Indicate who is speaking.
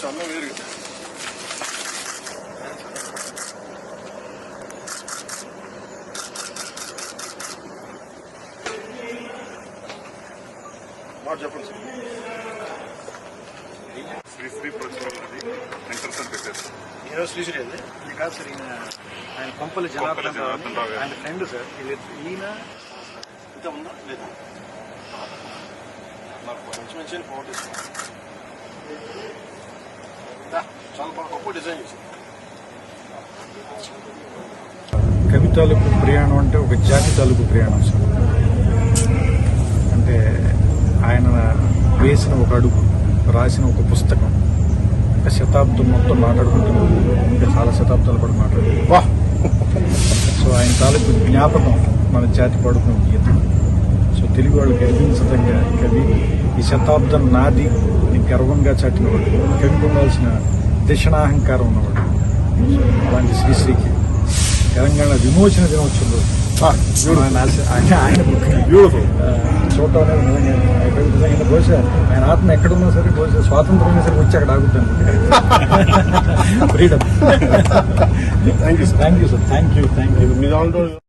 Speaker 1: చందం వేరు మాట చెప్పండి సార్ శ్రీ శ్రీ ప్రచురణది ఎంట్రన్స్ అని పెట్టారు
Speaker 2: ఈరోజు శ్రీశ్రీ అండి ఇది కాదు సార్ ఈయన ఆయన జనార్దన్ రావు. ఆయన ఫ్రెండ్ సార్ ఈయన ఇంకా ఉందా లేదా నాకు మంచి మంచి ఫోటో చాలా కవితాలకు
Speaker 3: కవి తాలూకు ప్రయాణం అంటే ఒక జాతి తాలూకు ప్రయాణం సార్. అంటే ఆయన వేసిన ఒక అడుగు రాసిన ఒక పుస్తకం ఒక శతాబ్దం మొత్తం మాట్లాడుకుంటున్నాం ఇంకా చాలా శతాబ్దాలు కూడా మాట్లాడుకుంటున్నాం సో ఆయన తాలూకు జ్ఞాపకం మన జాతి పడుకున్న గీతం. సో తెలుగు వాళ్ళు గర్వించదగ్గ కవి ఈ శతాబ్దం నాది గర్వంగా చాటినవాడు. కవికి ఉండాల్సిన దిశనాహంకారం ఉన్నవాడు. అలాంటి శ్రీశ్రీకి తెలంగాణ విమోచన దినోత్సవం ఆయన
Speaker 1: బ్యూటిఫుల్
Speaker 3: చూడటం అనేది బహుశా ఆయన ఆత్మ ఎక్కడున్నా సరే బహుశా స్వాతంత్రం అయినా సరే వచ్చి అక్కడ ఆగుతాను freedom
Speaker 1: thank you sir
Speaker 3: thank you sir thank you thank you